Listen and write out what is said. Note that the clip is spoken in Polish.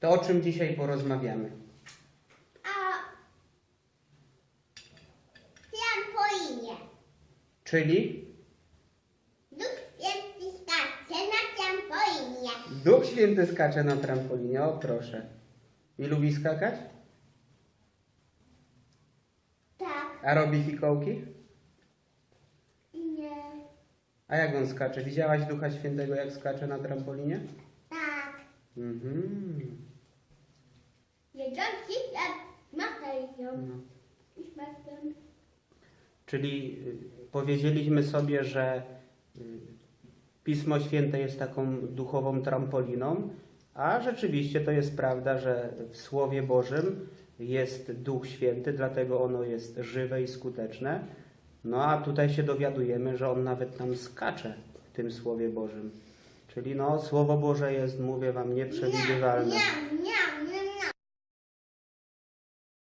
To o czym dzisiaj porozmawiamy? A trampolinie. Czyli Duch Święty skacze na trampolinie. Duch Święty skacze na trampolinie, o proszę. I lubi skakać? Tak. A robi fikołki? Nie. A jak on skacze? Widziałaś Ducha Świętego, jak skacze na trampolinie? Tak. Mhm. Materią. No. I smakiem. Czyli y, powiedzieliśmy sobie, że y, Pismo Święte jest taką duchową trampoliną, a rzeczywiście to jest prawda, że w Słowie Bożym jest Duch Święty, dlatego ono jest żywe i skuteczne. No a tutaj się dowiadujemy, że on nawet tam skacze w tym Słowie Bożym. Czyli no, Słowo Boże jest, mówię wam, nieprzewidywalne. Miam, miam, miam,